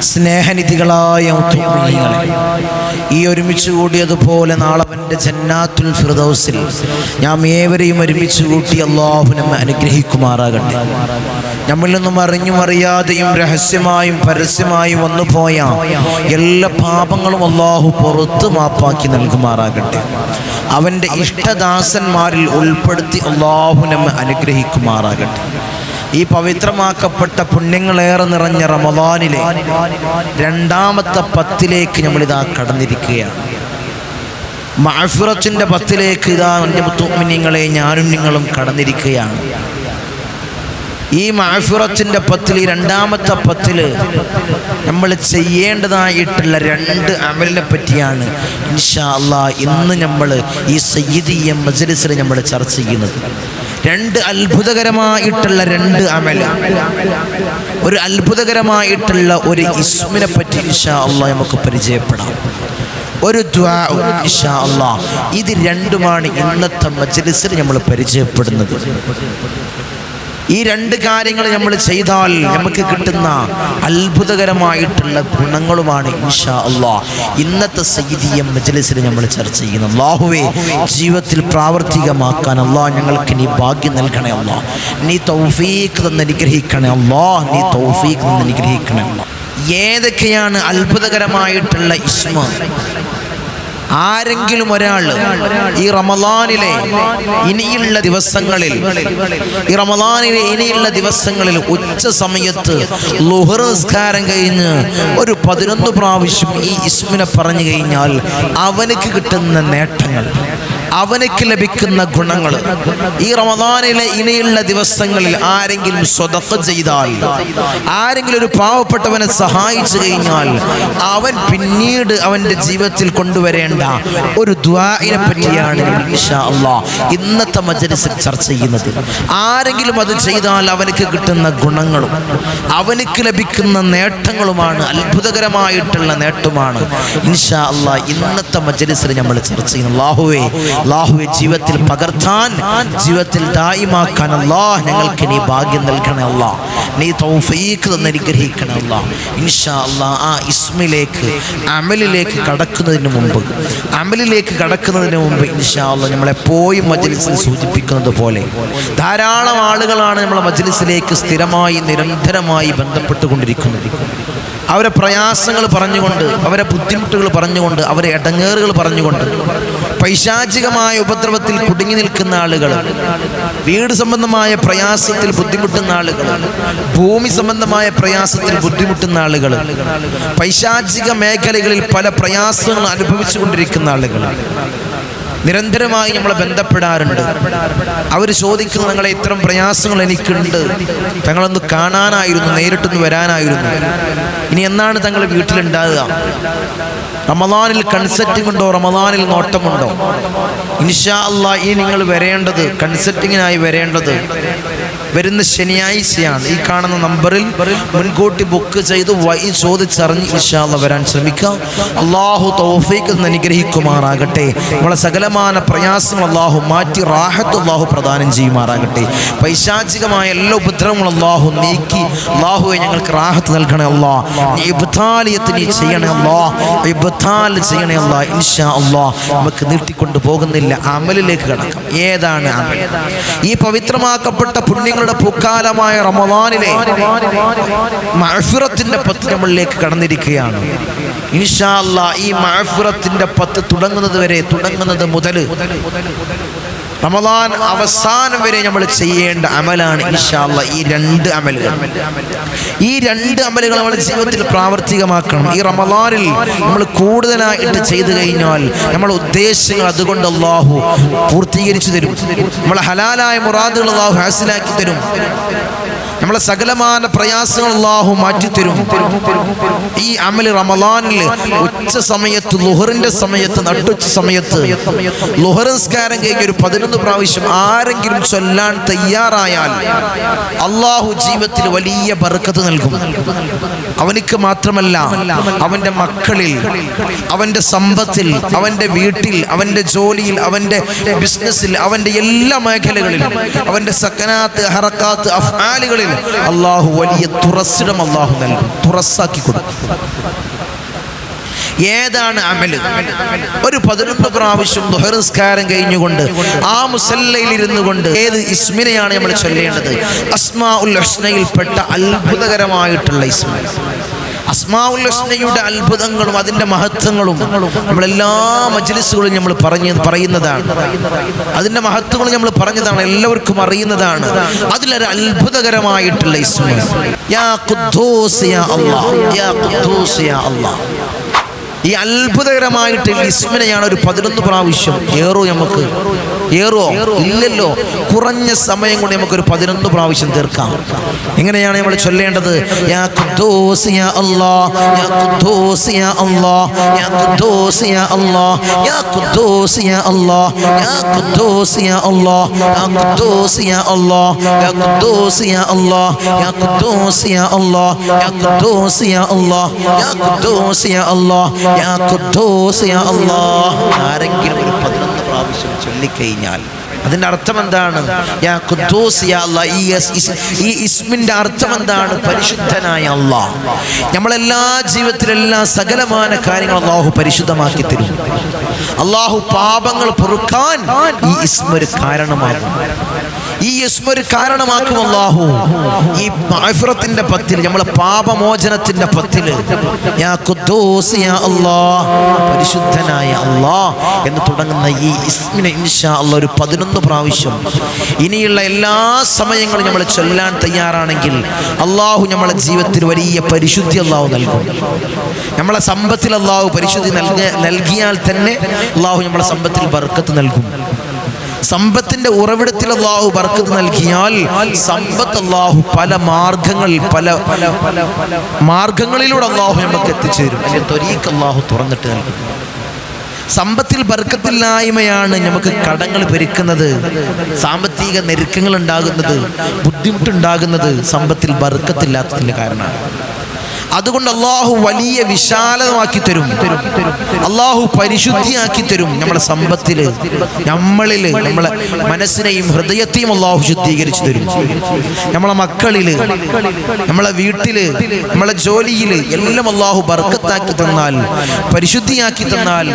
സ്നേഹനിധികളായ മുത്തുമണികളെ ഈ ഒരുമിച്ച് കൂടിയതുപോലെ നാളവന്റെ ജന്നാത്തുൽ ഫിർദൗസിൽ ഞാൻ ഏവരെയും ഒരുമിച്ച് കൂട്ടി അള്ളാഹു നമ്മെ അനുഗ്രഹിക്കുമാറാകട്ടെ. നമ്മിൽ നിന്നും അറിഞ്ഞും അറിയാതെയും രഹസ്യമായും പരസ്യമായും വന്നു പോയ എല്ലാ പാപങ്ങളും അള്ളാഹു പുറത്ത് മാപ്പാക്കി നൽകുമാറാകട്ടെ. അവന്റെ ഇഷ്ടദാസന്മാരിൽ ഉൾപ്പെടുത്തി അള്ളാഹു നമ്മെ അനുഗ്രഹിക്കുമാറാകട്ടെ. ഈ പവിത്രമാക്കപ്പെട്ട പുണ്യങ്ങളേറെ നിറഞ്ഞ റമദാനിലെ രണ്ടാമത്തെ പത്തിലേക്ക് നമ്മളിതാ കടന്നിരിക്കുകയാണ്. മഅഫിറത്തിന്റെ പത്തിലേക്ക് ഇതാ എന്റെ മുത്തുമിനിങ്ങളെ ഞാനും നിങ്ങളും കടന്നിരിക്കുകയാണ്. ഈ മഅഫിറത്തിന്റെ പത്തിൽ ഈ രണ്ടാമത്തെ പത്തിൽ നമ്മൾ ചെയ്യേണ്ടതായിട്ടുള്ള രണ്ട് അമലിനെ പറ്റിയാണ് ഇൻഷാ അല്ലാ ഇന്ന് നമ്മൾ ഈ സയ്യിദിയ മജലിസിൽ നമ്മൾ ചർച്ച ചെയ്യുന്നത്. രണ്ട് അത്ഭുതകരമായിട്ടുള്ള രണ്ട് അമല. ഒരു അത്ഭുതകരമായിട്ടുള്ള ഒരു ഇസ്മിനെ പറ്റി ഇൻഷാ അള്ളാഹ് നമുക്ക് പരിചയപ്പെടാം. ഒരു ഇഷാ അല്ലാ ഇത് രണ്ടുമാണ് ഇന്നത്തെ മജ്ലിസിൽ നമ്മൾ പരിചയപ്പെടുന്നത്. ഈ രണ്ട് കാര്യങ്ങൾ നമ്മൾ ചെയ്താൽ നമുക്ക് കിട്ടുന്ന അത്ഭുതകരമായിട്ടുള്ള ഗുണങ്ങളുമാണ് ഇൻഷാ അള്ളാ ഇന്നത്തെ സൈദീയം മജലിസിൽ നമ്മൾ ചർച്ച ചെയ്യുന്നത് അള്ളാഹുവേ ജീവിതത്തിൽ പ്രാവർത്തികമാക്കാൻ അള്ളാഹ് ഞങ്ങൾക്ക് നീ ഭാഗ്യം നൽകണേ അള്ളാ നീ തൗഫീഖ് തന്ന് അനുഗ്രഹിക്കണേ അള്ളാ നീ തൗഫീഖ് തന്ന് അനുഗ്രഹിക്കണേ അള്ളാ ഏതൊക്കെയാണ് അത്ഭുതകരമായിട്ടുള്ള ഇസ്മ? ആരെങ്കിലും ഒരാൾ ഈ റമദാനിലെ ഇനിയുള്ള ദിവസങ്ങളിൽ ഈ റമദാനിലെ ഇനിയുള്ള ദിവസങ്ങളിൽ ഉച്ച സമയത്ത് ലുഹർ നിസ്കാരം കഴിഞ്ഞ് ഒരു പതിനൊന്ന് പ്രാവശ്യം ഈ ഇസ്മിനെ പറഞ്ഞു കഴിഞ്ഞാൽ അവനക്ക് കിട്ടുന്ന നേട്ടങ്ങൾ. അവനക്ക് ലഭിക്കുന്ന ഗുണങ്ങൾ. ഈ റമദാനിലെ ഇനിയുള്ള ദിവസങ്ങളിൽ ആരെങ്കിലും സ്വതക്ക ചെയ്താൽ ആരെങ്കിലും ഒരു പാവപ്പെട്ടവനെ സഹായിച്ചു കഴിഞ്ഞാൽ അവൻ പിന്നീട് അവന്റെ ജീവിതത്തിൽ കൊണ്ടുവരേണ്ട ഒരു ദ്വാരിനെ പറ്റിയാണ് ഇന്നത്തെ മജലിസിൽ ചർച്ച ചെയ്യുന്നത്. ആരെങ്കിലും അത് ചെയ്താൽ അവനക്ക് കിട്ടുന്ന ഗുണങ്ങളും അവനക്ക് ലഭിക്കുന്ന നേട്ടങ്ങളുമാണ് അത്ഭുതകരമായിട്ടുള്ള നേട്ടമാണ്. ഇൻഷാ അള്ളാ ഇന്നത്തെ മജലിസിൽ നമ്മൾ ചർച്ച ചെയ്യുന്നത് അള്ളാഹുവേ അള്ളാഹുവെ ജീവിതത്തിൽ പകർത്താൻ ജീവിതത്തിൽ ദായിമാക്കാൻ അള്ളാഹ് ഞങ്ങൾക്ക് നീ ഭാഗ്യം നൽകണേ അല്ലാ നീ തൗഫീഖ് തന്ന് അനുഗ്രഹിക്കണേ അല്ലാ ഇൻഷാ അല്ലാ ആ ഇസ്മിലേക്ക് അമലിലേക്ക് കടക്കുന്നതിന് മുമ്പ് അമലിലേക്ക് കടക്കുന്നതിന് മുമ്പ് ഇൻഷാ അല്ലാ നമ്മളെപ്പോഴും മജ്ലിസിൽ സൂചിപ്പിക്കുന്നത് പോലെ ധാരാളം ആളുകളാണ് നമ്മളെ മജ്ലിസിലേക്ക് സ്ഥിരമായി നിരന്തരമായി ബന്ധപ്പെട്ടുകൊണ്ടിരിക്കുന്നത്. അവരെ പ്രയാസങ്ങൾ പറഞ്ഞുകൊണ്ട് അവരെ ബുദ്ധിമുട്ടുകൾ പറഞ്ഞുകൊണ്ട് അവരെ ഇടങ്ങേറുകൾ പറഞ്ഞുകൊണ്ട് പൈശാചികമായ ഉപദ്രവത്തിൽ കുടുങ്ങി നിൽക്കുന്ന ആളുകൾ വീട് സംബന്ധമായ പ്രയാസത്തിൽ ബുദ്ധിമുട്ടുന്ന ആളുകൾ ഭൂമി സംബന്ധമായ പ്രയാസത്തിൽ ബുദ്ധിമുട്ടുന്ന ആളുകൾ പൈശാചിക മേഖലകളിൽ പല പ്രയാസങ്ങൾ അനുഭവിച്ചുകൊണ്ടിരിക്കുന്ന ആളുകൾ. നിരന്തരമായി നമ്മളെ ബന്ധപ്പെടാറുണ്ട്. അവർ ചോദിക്കുന്നു നിങ്ങളെ ഇത്തരം പ്രയാസങ്ങൾ എനിക്കുണ്ട്. തങ്ങളൊന്ന് കാണാനായിരുന്നു നേരിട്ടൊന്ന് വരാനായിരുന്നു. ഇനി എന്നാണ് തങ്ങൾ വീട്ടിലുണ്ടാകുക? റമദാനിൽ കൺസെറ്റിംഗ് ഉണ്ടോ റമദാനിൽ നോട്ടമുണ്ടോ? ഇൻഷാ അല്ലാ ഈ നിങ്ങൾ വരേണ്ടത് കൺസെറ്റിങ്ങിനായി വരേണ്ടത്. വരുന്ന ശനിയാഴ്ചയാണ്. ഈ കാണുന്ന നമ്പറിൽ മുൻകൂട്ടി ബുക്ക് ചെയ്ത് വൈ ചോദിച്ചറിഞ്ഞ് ഇൻഷാല്ല വരാൻ ശ്രമിക്കാം. അള്ളാഹു എന്ന് അനുഗ്രഹിക്കുമാറാകട്ടെ. നമ്മളെ സകലമാന പ്രയാസങ്ങൾ അള്ളാഹു മാറ്റി റാഹത്ത് അള്ളാഹു പ്രദാനം ചെയ്യുമാറാകട്ടെ. പൈശാചികമായ എല്ലാ ഉപദ്രവങ്ങളും അള്ളാഹു നീക്കി അള്ളാഹുവെ ഞങ്ങൾക്ക് റാഹത്ത് നൽകണേ അള്ളാ നീ ചെയ്യണേ അള്ളാ ഇബ്താൽ ചെയ്യണേ അള്ളാ ഇൻഷാ അള്ളാ നമുക്ക് നീട്ടിക്കൊണ്ട് പോകുന്നില്ല. അമലിലേക്ക് കടക്കാം. ഏതാണ് അമൽ? ഈ പവിത്രമാക്കപ്പെട്ട പുണ്യങ്ങളുടെ പൂക്കാലമായ റമദാനിലെ മഹഫിറത്തിന്റെ പത്ത് നമ്മളിലേക്ക് കടന്നിരിക്കുകയാണ്. ഇൻഷാല്ല ഈ മഹഫിറത്തിന്റെ പത്ത് തുടങ്ങുന്നത് വരെ തുടങ്ങുന്നത് മുതൽ റമദാൻ അവസാനം വരെ നമ്മൾ ചെയ്യേണ്ട അമലാണ് ഇൻഷാല്ല ഈ രണ്ട് അമലുകൾ. ഈ രണ്ട് അമലുകൾ നമ്മുടെ ജീവിതത്തിൽ പ്രാവർത്തികമാക്കണം. ഈ റമദാനിൽ നമ്മൾ കൂടുതലായിട്ട് ചെയ്തു കഴിഞ്ഞാൽ നമ്മൾ ഉദ്ദേശങ്ങൾ അതുകൊണ്ട് അള്ളാഹു പൂർത്തീകരിച്ചു തരും. നമ്മളെ ഹലാലായ മുറാദുകൾ അള്ളാഹു ഹാസിലാക്കി തരും. നമ്മളെ സകലമാന പ്രയാസങ്ങൾ അള്ളാഹു മാറ്റിത്തരും ഈ അമൽ റമലാനിൽ ഉച്ച സമയത്ത് ലുഹറിന്റെ സമയത്ത് നട്ടുച്ച സമയത്ത് ലുഹർ നിസ്കാരം കഴിഞ്ഞ് ഒരു പതിനൊന്ന് പ്രാവശ്യം ആരെങ്കിലും ചൊല്ലാൻ തയ്യാറായാൽ അള്ളാഹു ജീവിതത്തിൽ വലിയ ബർക്കത്ത് നൽകും. അവനിക്ക് മാത്രമല്ല അവന്റെ മക്കളിൽ അവന്റെ സമ്പത്തിൽ അവന്റെ വീട്ടിൽ അവന്റെ ജോലിയിൽ അവന്റെ ബിസിനസ്സിൽ അവന്റെ എല്ലാ മേഖലകളിലും അവന്റെ സക്കനാത്ത് ഹറക്കാത്ത് അഫ്ആലുകളിൽ അള്ളാഹു വലിയ തുറസ്സിടം അള്ളാഹു നൽകും. തുറസ്സാക്കി കൊടുക്കും. ഏതാണ് അമൽ? ഒരു പതിനൊന്ന് പ്രാവശ്യം ദുഹറിസ്കാരം കഴിഞ്ഞുകൊണ്ട് ആ മുസല്ലയിൽ ഇരുന്നു കൊണ്ട് ഏത് ഇസ്മിനെയാണ് നമ്മൾ ചൊല്ലേണ്ടത്? അസ്മാ ഉൽ ഹസ്നയിൽപ്പെട്ട അത്ഭുതകരമായിട്ടുള്ള ഇസ്മ. ഹുസ്നയുടെ അത്ഭുതങ്ങളും അതിന്റെ മഹത്വങ്ങളും നമ്മളെല്ലാ മജ്ലിസുകളും നമ്മൾ പറഞ്ഞ് പറയുന്നതാണ്. അതിന്റെ മഹത്വങ്ങൾ നമ്മൾ പറഞ്ഞതാണ് എല്ലാവർക്കും അറിയുന്നതാണ്. അതിലൊരു അത്ഭുതകരമായിട്ടുള്ള ഇസ്മ. യാ ഖുദ്ദൂസ് യാ അല്ലാഹ് യാ ഖുദ്ദൂസ് യാ അല്ലാഹ്. ഈ അത്ഭുതകരമായിട്ട് ഇസ്മിനെയാണ് ഒരു പതിനൊന്ന് പ്രാവശ്യം ഏറോ നമുക്ക് ഏറോ ഇല്ലല്ലോ. കുറഞ്ഞ സമയം കൊണ്ട് നമുക്കൊരു പതിനൊന്ന് പ്രാവശ്യം തീർക്കാം എങ്ങനെയാണ് നമ്മൾ ചൊല്ലേണ്ടത് യാ ഖുദ്ദൂസ് യാ അല്ലാഹ് യാ ഖുദ്ദൂസ് യാ അല്ലാഹ് യാ ഖുദ്ദൂസ് യാ അല്ലാഹ് യാ ഖുദ്ദൂസ് യാ അല്ലാഹ് യാ ഖുദ്ദൂസ് യാ അല്ലാഹ് യാ ഖുദ്ദൂസ് യാ അല്ലാഹ് യാ ഖുദ്ദൂസ് യാ അല്ലാഹ് യാ ഖുദ്ദൂസ് യാ അല്ലാഹ് ആരെങ്കിലും ഒരു പതിനൊന്ന് പ്രാവശ്യം ചൊല്ലിക്കഴിഞ്ഞാൽ അതിന്റെ അർത്ഥം എന്താണ്? യാ ഖുദ്ദൂസ് യാ ഈ ഇസ്- ഇസ്- ഈ ഇസ്മിന്റെ അർത്ഥം എന്താണ്? പരിശുദ്ധനായ അള്ളാഹ് നമ്മളെല്ലാ ജീവിതത്തിലെല്ലാ സകലമായ കാര്യങ്ങൾ അള്ളാഹു പരിശുദ്ധമാക്കി തരും. അള്ളാഹു പാപങ്ങൾ പൊറുക്കാൻ ഈ ഇസ്മ ഒരു കാരണമാകും. ഈ യസ്മ ഒരു കാരണമാക്കും അള്ളാഹു ഈ മാഫിറത്തിന്റെ പത്തിൽ നമ്മളെ പാപമോചനത്തിന്റെ പത്തിൽ. യാ ഖുദ്ദൂസ് യാ അല്ലാഹ് പരിശുദ്ധനായ അല്ലാഹ് എന്ന് തുടങ്ങുന്ന ഈ ഇസ്മിനെ ഇൻഷാ അല്ലാഹ് ഒരു പതിനൊന്ന് പ്രാവശ്യം. ഇനിയുള്ള എല്ലാ സമയങ്ങളും നമ്മൾ ചൊല്ലാൻ തയ്യാറാണെങ്കിൽ അള്ളാഹു നമ്മളെ ജീവിതത്തിൽ വലിയ പരിശുദ്ധി അള്ളാഹു നൽകും. നമ്മളെ സമ്പത്തിൽ അള്ളാഹു പരിശുദ്ധി നൽക നൽകിയാൽ തന്നെ അള്ളാഹു നമ്മളെ സമ്പത്തിൽ ബർക്കത്ത് നൽകും. സമ്പത്തിന്റെ ഉറവിടത്തിൽ അള്ളാഹു ബർക്കത്ത് നൽകിയാൽ സമ്പത്ത് അള്ളാഹു പല മാർഗങ്ങളിൽ പല മാർഗങ്ങളിലൂടെ അള്ളാഹു നമുക്ക് എത്തിച്ചേരും. അല്ലെ ത്വരീക്ക് അള്ളാഹു തുറന്നിട്ട് നൽകും സമ്പത്തിൽ ബർക്കത്തില്ലായ്മയാണ് നമുക്ക് കടങ്ങൾ പെരുക്കുന്നത് സാമ്പത്തിക ഞെരുക്കങ്ങൾ ഉണ്ടാകുന്നത് ബുദ്ധിമുട്ടുണ്ടാകുന്നത് സമ്പത്തിൽ ബർക്കത്തില്ലാത്തതിന്റെ കാരണമാണ്. അതുകൊണ്ട് അള്ളാഹു വലിയ വിശാലമാക്കി തരും. അള്ളാഹു പരിശുദ്ധിയാക്കി തരും നമ്മുടെ സമ്പത്തിൽ നമ്മളിൽ നമ്മളെ മനസ്സിനെയും ഹൃദയത്തെയും അള്ളാഹു ശുദ്ധീകരിച്ചു തരും. നമ്മളെ മക്കളിൽ നമ്മളെ വീട്ടിൽ നമ്മളെ ജോലിയിൽ എല്ലാം അള്ളാഹു ബർക്കത്താക്കി തന്നാൽ പരിശുദ്ധിയാക്കി തന്നാൽ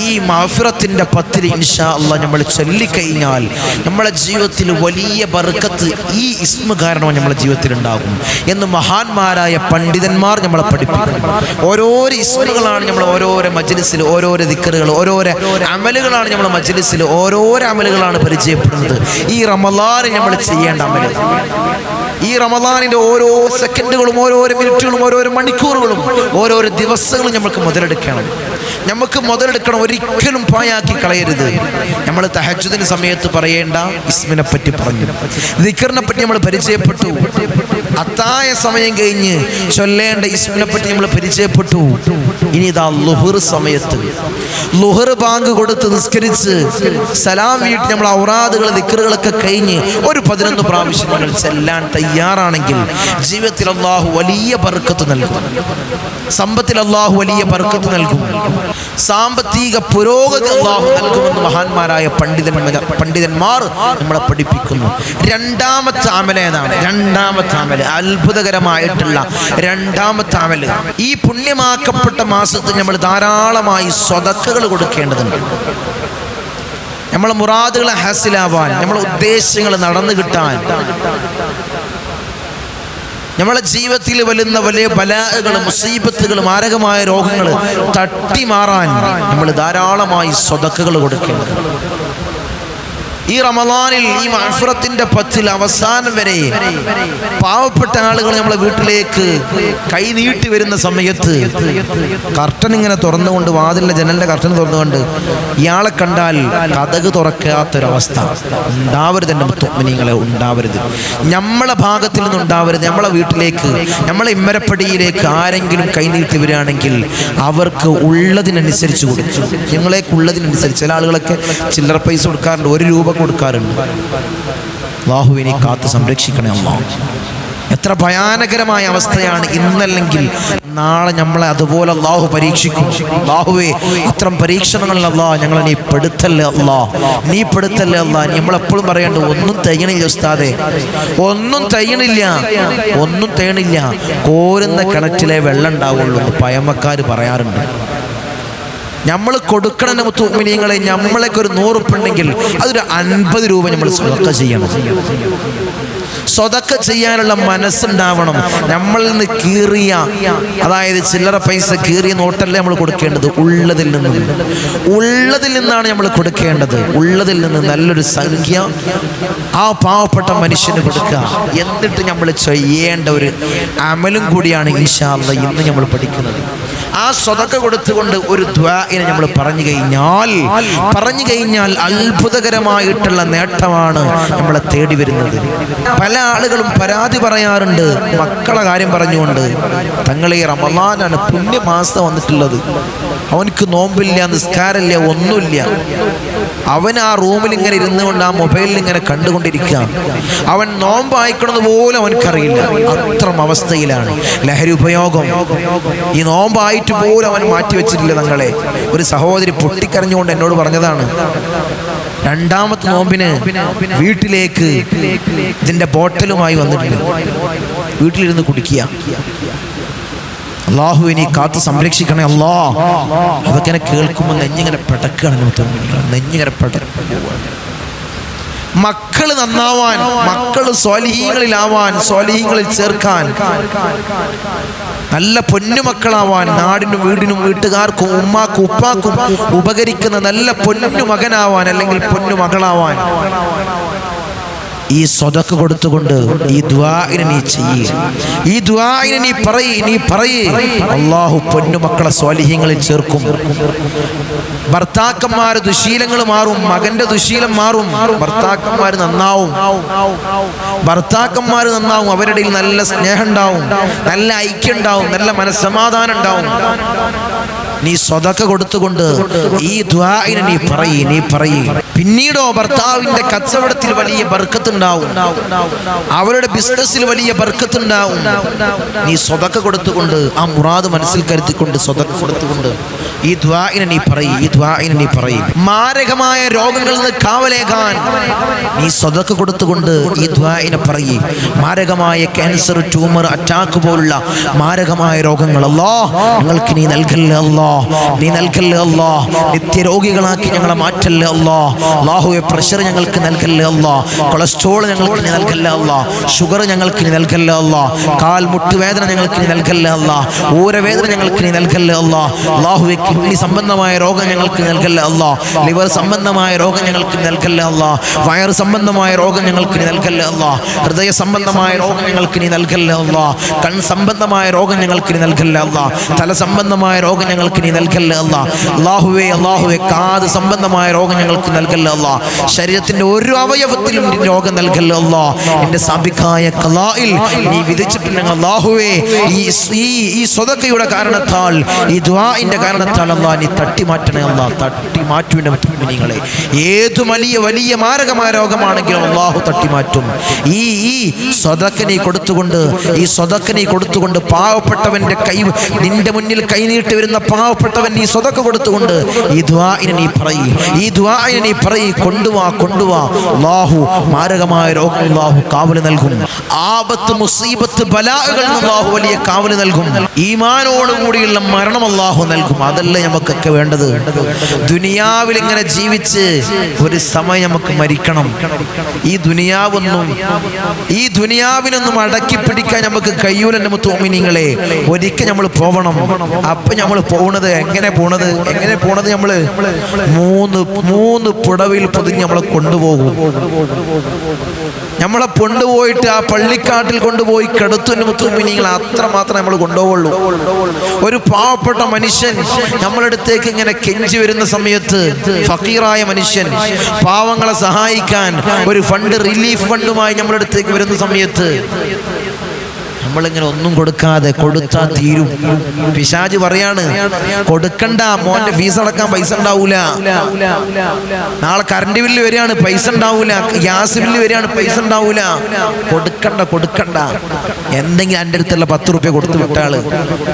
ഈ മാഫിറത്തിന്റെ പത്തിരി ഇൻഷാ അള്ളാഹ് നമ്മൾ ചൊല്ലിക്കഴിഞ്ഞാൽ നമ്മളെ ജീവിതത്തിൽ വലിയ ബർക്കത്ത് ഈ ഇസ്മ കാരണം നമ്മളെ ജീവിതത്തിൽ ഉണ്ടാകും എന്ന് മഹാന്മാരായ പണ്ഡിതന്മാർ നമ്മളെ പഠിപ്പിക്കും ഓരോ ഇസ്മുകളാണ് നമ്മൾ ഓരോരോ മജ്ലിസിൽ ഓരോരോ ദിക്കറുകൾ ഓരോരോ അമലുകളാണ് നമ്മൾ മജ്ലിസിൽ ഓരോരോ അമലുകളാണ് പരിചയപ്പെടുന്നത്. ഈ റമലാന് നമ്മൾ ചെയ്യേണ്ട അമൽ. ഈ റമദാനിന്റെ ഓരോ സെക്കൻഡുകളും ഓരോരോ മിനിറ്റുകളും ഓരോരോ മണിക്കൂറുകളും ഓരോരോ ദിവസങ്ങളും നമ്മൾക്ക് മുതലെടുക്കണം. നമുക്ക് മുതലെടുക്കണം ഒരിക്കലും പായാക്കി കളയരുത്. നമ്മൾ തഹജുദിന് സമയത്ത് പറയേണ്ട ഇസ്മിനെ പറ്റി പറഞ്ഞു. ദിക്കറിനെ പറ്റി നമ്മൾ പരിചയപ്പെട്ടു. അത്തായ സമയം കഴിഞ്ഞ് ചൊല്ലേണ്ട ഇസ്മിനെ പറ്റി നമ്മൾ പരിചയപ്പെട്ടു. ഇനി ഇതാ ലുഹർ സമയത്ത്. ലുഹർ ബാങ്ക് കൊടുത്ത് നിസ്കരിച്ച് സലാം വീട്ടിൽ നമ്മൾ ഔറാദുകൾ ദിക്കറുകളൊക്കെ കഴിഞ്ഞ് ഒരു പതിനൊന്ന് പ്രാവശ്യം നമ്മൾ ചെല്ലാൻ തയ്യാറാണെങ്കിൽ ജീവിതത്തിൽ അള്ളാഹു വലിയ ബർക്കത്ത് നൽകും. സമ്പത്തിൽ അള്ളാഹു വലിയ ബർക്കത്ത് നൽകും. സാമ്പത്തിക പുരോഗതി അള്ളാഹു നൽകുമെന്ന് മഹാന്മാരായ പണ്ഡിതന്മാർ പണ്ഡിതന്മാർ നമ്മളെ പഠിപ്പിക്കുന്നു. രണ്ടാമത്തെ അമല ഏതാണ്? രണ്ടാമത്തെ അമൽ അത്ഭുതകരമായിട്ടുള്ള രണ്ടാമത്തെ അമൽ ഈ പുണ്യമാക്കപ്പെട്ട മാസത്തിൽ നമ്മൾ ധാരാളമായി സ്വതക്കുകൾ കൊടുക്കേണ്ടതുണ്ട്. നമ്മളെ മുറാദുകളെ ഹാസിലാവാൻ നമ്മളെ ഉദ്ദേശങ്ങൾ നടന്നു കിട്ടാൻ നമ്മളെ ജീവിതത്തിൽ വരുന്ന വലിയ ബലാഹകൾ മുസീബത്തുകൾ മാരകമായ രോഗങ്ങൾ തട്ടി മാറാൻ നമ്മൾ ധാരാളമായി സ്വതക്കുകൾ കൊടുക്കേണ്ടത് ഈ റമദാനിൽ ഈ മഹഫുറത്തിന്റെ പത്തിൽ അവസാനം വരെ പാവപ്പെട്ട ആളുകൾ നമ്മളെ വീട്ടിലേക്ക് കൈ നീട്ടി വരുന്ന സമയത്ത് കർട്ടൻ ഇങ്ങനെ തുറന്നുകൊണ്ട് വാതിലിന്റെ ജനലിന്റെ കർട്ടൻ തുറന്നുകൊണ്ട് ഇയാളെ കണ്ടാൽ കഥക് തുറക്കാത്തൊരവസ്ഥ. ഉണ്ടാവരുത് എന്റെ മുത്തുമിനിങ്ങളെ ഉണ്ടാവരുത്. നമ്മളെ ഭാഗത്തിൽ നിന്ന് ഉണ്ടാവരുത്. നമ്മളെ വീട്ടിലേക്ക് നമ്മളെ ഇമ്മരപ്പടിയിലേക്ക് ആരെങ്കിലും കൈ നീട്ടി വരികയാണെങ്കിൽ അവർക്ക് ഉള്ളതിനനുസരിച്ച് കൊടുക്കും. ഞങ്ങളേക്ക് ഉള്ളതിനനുസരിച്ച് ചില ആളുകളൊക്കെ ചില്ലറ പൈസ കൊടുക്കാറുണ്ട്. ഒരു രൂപ കൊടുക്കാറുണ്ട്. ബാഹുവിനെ കാത്തു സംരക്ഷിക്കണേ അമ്മ എത്ര ഭയാനകരമായ അവസ്ഥയാണ് ഇന്നല്ലെങ്കിൽ നാളെ നമ്മളെ അതുപോലെ അള്ളാഹു പരീക്ഷിക്കും. അള്ളാഹുവേ ഇത്തരം പരീക്ഷണങ്ങളിൽ ഞങ്ങളെ നീ പെടുത്തല്ലേ അല്ലാ നീ പെടുത്തല്ലേ അല്ലാ നമ്മളെപ്പോഴും പറയേണ്ട ഒന്നും തയ്യണില്ല ഉസ്താദേ. ഒന്നും തയ്യണില്ല. ഒന്നും തേണില്ല. കോരുന്ന കിണറ്റിലെ വെള്ളം ഉണ്ടാവുള്ളൂ എന്ന് പയമക്കാർ പറയാറുണ്ട്. നമ്മൾ കൊടുക്കണം മുത്തുമിനിയങ്ങളെ നമ്മളൊക്കെ ഒരു നൂറുപ്പുണ്ടെങ്കിൽ അതൊരു അൻപത് രൂപ നമ്മൾ സ്വതക്ക ചെയ്യണം. സ്വതക്ക ചെയ്യാനുള്ള മനസ്സുണ്ടാവണം. നമ്മളിൽ നിന്ന് കീറിയ അതായത് ചില്ലറ പൈസ കീറിയ നോട്ടല്ലേ നമ്മൾ കൊടുക്കേണ്ടത്? ഉള്ളതിൽ നിന്നും. ഉള്ളതിൽ നിന്നാണ് നമ്മൾ കൊടുക്കേണ്ടത്. ഉള്ളതിൽ നിന്ന് നല്ലൊരു സംഖ്യ ആ പാവപ്പെട്ട മനുഷ്യന് കൊടുക്കുക. എന്നിട്ട് നമ്മൾ ചെയ്യേണ്ട ഒരു അമലും കൂടിയാണ് ഇൻഷാല്ല ഇന്ന് നമ്മൾ പഠിക്കുന്നത്. ആ സ്വതക്ക കൊടുത്തുകൊണ്ട് ഒരു ദ്വാഇനെ നമ്മൾ പറഞ്ഞു കഴിഞ്ഞാൽ പറഞ്ഞു കഴിഞ്ഞാൽ അത്ഭുതകരമായിട്ടുള്ള നേട്ടമാണ് നമ്മളെ തേടി വരുന്നത്. പല ആളുകളും പരാതി പറയാറുണ്ട് മക്കളെ കാര്യം പറഞ്ഞുകൊണ്ട്. തങ്ങളെ റമലാനാണ് പുണ്യമാസം വന്നിട്ടുള്ളത്. അവനക്ക് നോമ്പില്ല നിസ്കാരമില്ല ഒന്നുമില്ല. അവൻ ആ റൂമിൽ ഇങ്ങനെ ഇരുന്നു കൊണ്ട് ആ മൊബൈലിൽ ഇങ്ങനെ കണ്ടുകൊണ്ടിരിക്കുക. അവൻ നോമ്പ് അയക്കണമെന്ന് പോലും അവനക്കറിയില്ല അത്രം അവസ്ഥയിലാണ്. ലഹരി ഉപയോഗം. ഈ നോമ്പായിട്ട് പോലും അവൻ മാറ്റി വെച്ചിട്ടില്ല തങ്ങളെ. ഒരു സഹോദരി പൊട്ടിക്കരഞ്ഞുകൊണ്ട് എന്നോട് പറഞ്ഞതാണ് രണ്ടാമത്തെ നോമ്പിന് വീട്ടിലേക്ക് ഇതിന്റെ ബോട്ടലുമായി വന്നിട്ടുണ്ട്. വീട്ടിലിരുന്ന് കുടിക്കുക. അള്ളാഹു ഇനി കാത്ത് സംരക്ഷിക്കണേ അല്ലാ അതൊക്കെ കേൾക്കുമ്പോൾ നെഞ്ഞിങ്ങനെ പെടക്കുകയാണ്. നെഞ്ഞിങ്ങനെ പെടക്കുക മക്കൾ നന്നാവാൻ മക്കൾ സ്വലീഹങ്ങളിലാവാൻ സ്വലീഹങ്ങളിൽ ചേർക്കാൻ നല്ല പൊന്നുമക്കളാവാൻ നാടിനും വീടിനും വീട്ടുകാർക്കും ഉമ്മാക്കും ഉപ്പാക്കും ഉപകരിക്കുന്ന നല്ല പൊന്നു മകനാവാൻ അല്ലെങ്കിൽ പൊന്നു മകളാവാൻ ഈ സ്വതക്ക് കൊടുത്തുകൊണ്ട് ഈ ദ്വാഇനെ നീ ചെയ്യ്. ഈ ദ്വാഇനെ നീ പറയ് നീ പറയ്. അള്ളാഹു പൊന്നുമക്കളെ സ്വാലിഹ്യങ്ങളിൽ ചേർക്കും. ഭർത്താക്കന്മാർ ദുശീലങ്ങൾ മാറും മകന്റെ ദുശീലം മാറും ഭർത്താക്കന്മാർ നന്നാവും. ഭർത്താക്കന്മാർ നന്നാവും അവരുടെ നല്ല സ്നേഹം ഉണ്ടാവും നല്ല ഐക്യം ഉണ്ടാവും നല്ല മനസ്സമാധാനം ഉണ്ടാവും നീ സ്വതക്ക കൊടുത്തുകൊണ്ട് ഈ ദ്വാഇനെ നീ പറയ് നീ പറയ്. പിന്നീടോ ഭർത്താവിന്റെ കച്ചവടത്തിൽ വലിയ ബർക്കത്തുണ്ടാവും. അവരുടെ ബിസിനസ്സിൽ വലിയ ബർക്കത്തുണ്ടാവും. നീ സ്വതക്ക കൊടുത്തുകൊണ്ട് ആ മുറാദ് മനസ്സിൽ കരുത്തിക്കൊണ്ട് സ്വതക്ക കൊടുത്തുകൊണ്ട് ഈ ദ്വാഇനെ നീ പറയും ഈ ദ്വാഇനെ നീ പറയും. മാരകമായ രോഗങ്ങളിൽ നിന്ന് കാവലേകാൻ നീ സ്വതക്ക കൊടുത്തുകൊണ്ട് ഈ ദ്വാഇനെ പറയും. മാരകമായ ക്യാൻസർ ട്യൂമർ അറ്റാക്ക് പോലുള്ള മാരകമായ രോഗങ്ങളല്ലോ ഞങ്ങൾക്ക് നീ നൽകല്ലേ അല്ലോ നീ നൽകല്ലേ അല്ലോ നിത്യരോഗികളാക്കി ഞങ്ങളെ മാറ്റല്ലേ അല്ലാ അള്ളാഹുവെ പ്രഷർ ഞങ്ങൾക്ക് നൽകല്ലേ അല്ലാ കൊളസ്ട്രോൾ ഞങ്ങൾക്ക് നൽകല്ലേ അല്ലാ ഷുഗർ ഞങ്ങൾക്ക് നൽകല്ലേ അല്ലാ കാൽമുട്ട് വേദന ഞങ്ങൾക്ക് നീ നൽകല്ലേ അല്ലാ ഊരവേദന ഞങ്ങൾക്ക് നൽകല്ലേ അല്ലാ അള്ളാഹുവെ കിഡ്നി സംബന്ധമായ രോഗം ഞങ്ങൾക്ക് നൽകല്ലേ അല്ലാ ലിവർ സംബന്ധമായ രോഗം ഞങ്ങൾക്ക് നൽകല്ലേ അല്ലാ വയർ സംബന്ധമായ രോഗം ഞങ്ങൾക്ക് നൽകല്ലേ അല്ലാ ഹൃദയ സംബന്ധമായ രോഗം ഞങ്ങൾക്ക് നൽകല്ലേ അല്ലാ കൺ സംബന്ധമായ രോഗം ഞങ്ങൾക്ക് നൽകല്ലേ അല്ലാ തല സംബന്ധമായ രോഗം ഞങ്ങൾക്ക് നൽകല്ലേ അല്ലാ അള്ളാഹുവേ അള്ളാഹുവെ കാത് സംബന്ധമായ രോഗം ഞങ്ങൾക്ക് നൽകല്ലേ അല്ലാ? ശരീരത്തിന്റെ ഒരു അവയവത്തിലും രോഗം നൽകല്ലേ അല്ലാ? എന്റെ സാബിക്കായ കലായിൽ നീ വിധിച്ചിട്ടുണ്ടെങ്കിൽ ഈ ഈ സ്വതക്കയുടെ കാരണത്താൽ ഈ ദ്വാന്റെ കാരണത്താൽ അല്ലാ നീ തട്ടി മാറ്റണേ അല്ലാ. തട്ടി മാറ്റുവിന്റെ മുത്തുമിനിങ്ങളെ ഏതു വലിയ വലിയ മാരകമായ രോഗമാണെങ്കിലും അള്ളാഹു തട്ടി മാറ്റും ഈ ഈ സ്വതക്കനെ കൊടുത്തുകൊണ്ട് ഈ സ്വതക്കനെ കൊടുത്തുകൊണ്ട് പാവപ്പെട്ടവന്റെ കൈ നിന്റെ മുന്നിൽ കൈനീട്ടി വരുന്ന പാവപ്പെട്ടവൻ നീ സ്വതക്ക കൊടുത്തുകൊണ്ട് ഈ ദ്വാഇനെ നീ പറയും. ഈ ദ്വാഇനെ നീ പറയ് കൊണ്ടുവാ കൊണ്ടുവാ. അള്ളാഹു മാരകമായ രോഗം അള്ളാഹു കാവൽ നൽകും. ആപത്ത് മുസീബത്ത് ബലാഹുകൾ അള്ളാഹു വലിയ കാവൽ നൽകും. ഈമാനോടുകൂടിയുള്ള മരണം അള്ളാഹു നൽകും. അതല്ല നമുക്കൊക്കെ വേണ്ടത്? ദുനിയാവിൽ ഇങ്ങനെ ജീവിച്ച് ഒരു സമയം നമുക്ക് മരിക്കണം. ഈ ദുനിയാവൊന്നും ഈ ദുനിയാവിനൊന്നും അടക്കി പിടിക്കാൻ നമുക്ക് കഴിയൂലെന്നെ മുത്തോമിനിങ്ങളെ ഒരിക്കൽ നമ്മൾ പോവണം. അപ്പൊ നമ്മൾ പോണത് എങ്ങനെ പോണത്? എങ്ങനെ പോണത് നമ്മൾ മൂന്ന് മൂന്ന് പുടവയിൽ പൊതിഞ്ഞ് നമ്മളെ കൊണ്ടുപോകും. നമ്മളെ കൊണ്ടുപോയിട്ട് ആ പള്ളിക്കാട്ടിൽ കൊണ്ടുപോയി കെടുത്തുന്ന അത്ര അത്രമാത്രം നമ്മൾ കൊണ്ടുപോകുള്ളൂ. ഒരു പാവപ്പെട്ട മനുഷ്യൻ നമ്മളടുത്തേക്ക് ഇങ്ങനെ കെഞ്ചി വരുന്ന സമയത്ത് ഫക്കീറായ മനുഷ്യൻ പാവങ്ങളെ സഹായിക്കാൻ ഒരു ഫണ്ട് റിലീഫ് ഫണ്ടുമായി നമ്മളടുത്തേക്ക് വരുന്ന സമയത്ത് നമ്മളിങ്ങനെ ഒന്നും കൊടുക്കാതെ കൊടുത്താ തീരും. പിശാജ് പറയാണ് കൊടുക്കണ്ട മോന്റെ ഫീസ് അടക്കാൻ പൈസ ഉണ്ടാവൂല. നാളെ കറണ്ട് ബില്ല് വരികയാണ് പൈസ ഉണ്ടാവൂല. ഗ്യാസ് ബില്ല് വരികയാണ് പൈസ ഉണ്ടാവൂല. കൊടുക്കണ്ട കൊടുക്കണ്ട. എന്തെങ്കിലും എന്റെ അടുത്തുള്ള പത്ത് റുപ്യ കൊടുത്തു വിട്ടാൾ.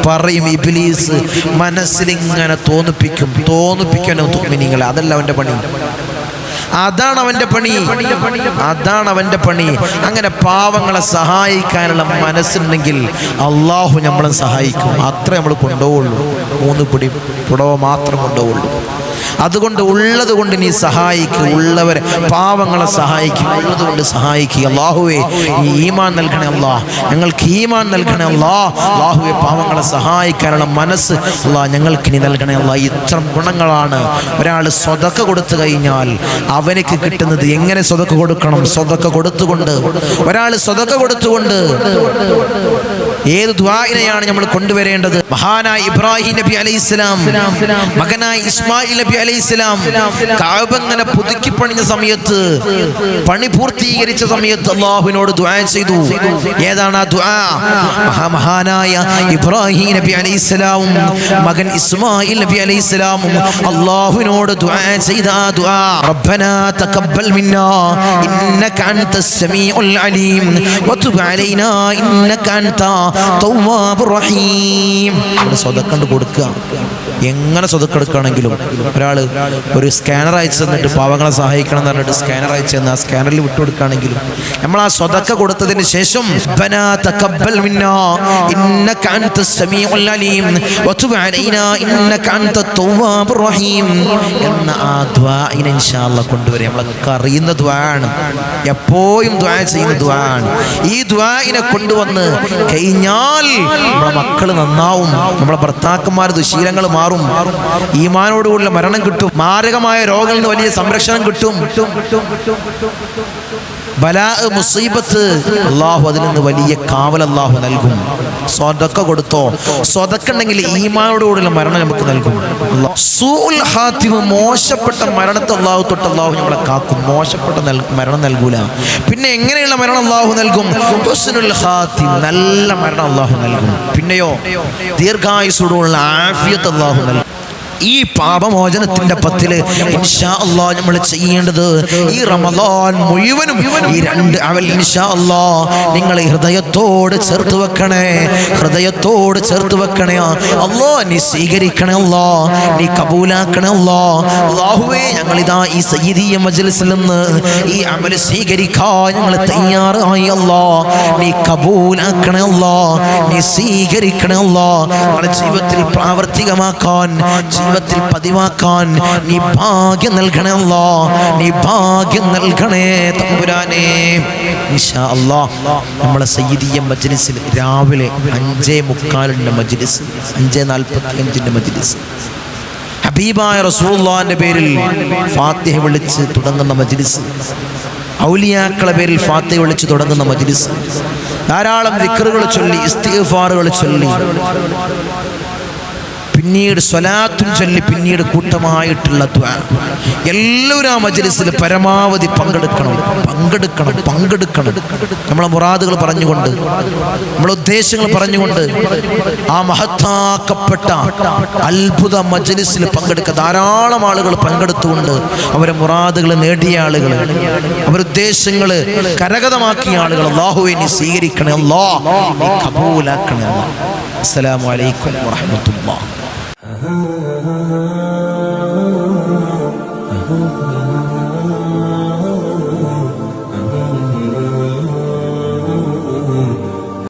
പറയും ഇബിലീസ് മനസ്സിലിങ്ങനെ തോന്നിപ്പിക്കും തോന്നിപ്പിക്കാൻ തുമ്മിനിങ്ങളെ അതല്ല അവന്റെ പണി. അതാണ് അവന്റെ പണി. അതാണ് അവന്റെ പണി. അങ്ങനെ പാവങ്ങളെ സഹായിക്കാനുള്ള മനസ്സുണ്ടെങ്കിൽ അള്ളാഹു നമ്മളെ സഹായിക്കും. അത്ര നമ്മൾ കൊണ്ടുപോകുള്ളൂ മൂന്ന് പിടി പുടവ മാത്രം കൊണ്ടുപോകുള്ളൂ അതുകൊണ്ട് ഉള്ളത് കൊണ്ട് നീ സഹായിക്കുക ഉള്ളവരെ പാവങ്ങളെ സഹായിക്കും ഉള്ളത് കൊണ്ട് സഹായിക്കുക. അള്ളാഹുവേ ഈ ഈമാൻ നൽകണേ അല്ലാ ഞങ്ങൾക്ക് ഈമാൻ നൽകണേ അല്ലാ അള്ളാഹുവെ പാവങ്ങളെ സഹായിക്കാനുള്ള മനസ്സ് അല്ലാ ഞങ്ങൾക്ക് നീ നൽകണേ അല്ലാ ഇത്ര ഗുണങ്ങളാണ് ഒരാൾ സ്വതക്ക കൊടുത്തു കഴിഞ്ഞാൽ അവനക്ക് കിട്ടുന്നത്. എങ്ങനെ സ്വതക്ക കൊടുക്കണം? സ്വതക്ക കൊടുത്തുകൊണ്ട്. ഒരാൾ സ്വതക്ക കൊടുത്തുകൊണ്ട്. ഏത് ദ്വായിനെയാണ് നമ്മൾ കൊണ്ടുവരേണ്ടത്? മഹാനായ ഇബ്രാഹിം നബി അലൈഹി സ്വലാം മകനായ ഇസ്മായിൽ നബി അലൈഹി സ്വലാം ഇങ്ങനെ പുതുക്കി പണിഞ്ഞ സമയത്ത് പണി പൂർത്തീകരിച്ച സമയത്ത് അള്ളാഹുവിനോട് ദ്വാ ചെയ്തു. ഏതാണ് ആ ദുആ? മഹാമഹാനായ ഇബ്രാഹിം നബി അലൈഹിസ്സലാമും മകൻ ഇസ്മായിൽ നബി അലൈഹിസ്സലാമും അള്ളാഹുവിനോട് ദുആ ചെയ്ത ആ ദുആ. റബ്ബനാ തഖബ്ബൽ മിന്നാ ഇന്നക അൻത സമീഉൽ അലീം വതുബ് അലൈനാ ഇന്നക അൻത തവ്വാബുർ റഹീം അവിടെ സ്വതക്കണ്ട് കൊടുക്കുക. എങ്ങനെ സ്വതക്കെടുക്കുകയാണെങ്കിലും ഒരാൾ ഒരു സ്കാനർ അയച്ചു തന്നിട്ട് പാവങ്ങളെ സഹായിക്കണം എന്ന് പറഞ്ഞിട്ട് സ്കാനർ അയച്ചു തന്ന ആ സ്കാനറിൽ വിട്ടു വിട്ടുകൊടുക്കുകയാണെങ്കിലും നമ്മൾ ആ സ്വതക്ക കൊടുത്തതിന് ശേഷം "റബ്ബനാ തഖബ്ബൽ മിന്നാ ഇന്നക അൻതസ് സമീഉൽ അലീം വതുബ് അലൈനാ ഇന്നക അൻത തവ്വാബുർ റഹീം എന്ന ആ ദ്വാഇനെ ഇൻഷാ അല്ലാഹ് കൊണ്ടുവരും. നമ്മളൊക്കെ അറിയുന്ന ദ്വാണ്. എപ്പോഴും ദ്വാ ചെയ്യുന്ന ദ്വാണ്. ഈ ദ്വാഇനെ കൊണ്ടുവന്ന് കഴിഞ്ഞാൽ നമ്മളെ മക്കൾ നന്നാവും. നമ്മളെ ഭർത്താക്കന്മാർ ദുശീലങ്ങൾ മാറും. ഈമാനോടുകൂടിയുള്ള മരണം കിട്ടും. മാരകമായ രോഗങ്ങളിൽ വലിയ സംരക്ഷണം കിട്ടും. ബലാ മുസീബത്ത് അള്ളാഹു അതിൽ നിന്ന് വലിയ കാവൽ അള്ളാഹു നൽകും. സ്വതക്ക കൊടുത്തോ. സ്വതക്കുണ്ടെങ്കിൽ ഈമാനോടുകൂടിയുള്ള മരണം നമുക്ക് നൽകും. ഹാത്തിമ് മോശപ്പെട്ട മരണത്തെ അള്ളാഹു തൊട്ട് അള്ളാഹു നമ്മളെ കാക്കും. മോശപ്പെട്ട മരണം നൽകൂല. പിന്നെ എങ്ങനെയുള്ള മരണം അള്ളാഹു നൽകും? ഹാത്തിം നല്ല മരണം അള്ളാഹു നൽകും. പിന്നെയോ ദീർഘായുസോടുള്ള ആഫിയത്ത് അള്ളാഹു നൽകും ഈ പാപമോചനത്തിന്റെ പത്തിൽ നമ്മൾ ചെയ്യേണ്ടത് ഈ റമദാൻ മുഴുവനും ഈ രണ്ട് അവൽ ഇൻഷാ നിങ്ങൾ ഹൃദയത്തോട് ചേർത്ത് വെക്കണേ ഹൃദയത്തോട് ചേർത്ത് വെക്കണേ. അല്ലോ നീ സ്വീകരിക്കണേ അല്ലോ നീ കബൂലാക്കണേ അല്ലോ. ഇതാ ഈ സയ്യിദീയ മജ്ലിസിൽ നിന്ന് ഈ അമൽ സ്വീകരിക്കാൻ ഞങ്ങൾ തയ്യാറായി അല്ലോ. നീ കബൂലാക്കണേ അല്ലോ നീ സ്വീകരിക്കണേ അല്ലോ. ഞങ്ങളുടെ ജീവിതത്തിൽ പ്രാവർത്തികമാക്കാൻ ജീവിതത്തിൽ പതിവാക്കാൻ നീ ഭാഗ്യം നൽകണേ നീ ഭാഗ്യം നൽകണേ തമ്പുരാനേ. നമ്മളെ സയ്യിദിയ മജ്ലിസിൽ രാവിലെ അഞ്ചേ മുക്കാലിന്റെ മജ്ലിസ് അഞ്ചേ നാൽപ്പത്തി അഞ്ചിന്റെ മജ്ലിസ്. ഹബീബായ റസൂലുള്ളാഹിന്റെ പേരിൽ ഫാത്തിഹ വിളിച്ച് തുടങ്ങുന്ന മജ്ലിസ്. ഔലിയാക്കളെ പേരിൽ ഫാത്തിഹ വിളിച്ച് തുടങ്ങുന്ന മജ്ലിസ്. ധാരാളം ദിക്റുകൾ ചൊല്ലി ഇസ്തിഗ്ഫാറുകൾ ചൊല്ലി. പിന്നീട് സ്വലാത്തും ചൊല്ലി പിന്നീട് കൂട്ടമായിട്ടുള്ള എല്ലാവരും ആ മജലിസിൽ പരമാവധി പങ്കെടുക്കണം പങ്കെടുക്കണം പങ്കെടുക്കണം. നമ്മളെ മുറാദുകൾ പറഞ്ഞുകൊണ്ട് നമ്മളെ ഉദ്ദേശങ്ങൾ പറഞ്ഞുകൊണ്ട് ആ മഹത്താക്കപ്പെട്ട അത്ഭുത മജലിസിൽ പങ്കെടുക്കുക ധാരാളം ആളുകൾ പങ്കെടുത്തുകൊണ്ട് അവരെ മുറാദുകൾ നേടിയ ആളുകൾ അവരുദ്ദേശങ്ങൾ കരഗതമാക്കിയ ആളുകൾ അള്ളാഹുവിനെ സ്വീകരിക്കണേ. അല്ലാ കബൂലാക്കണേ. അല്ലാ. അസ്സലാമു Uh-huh.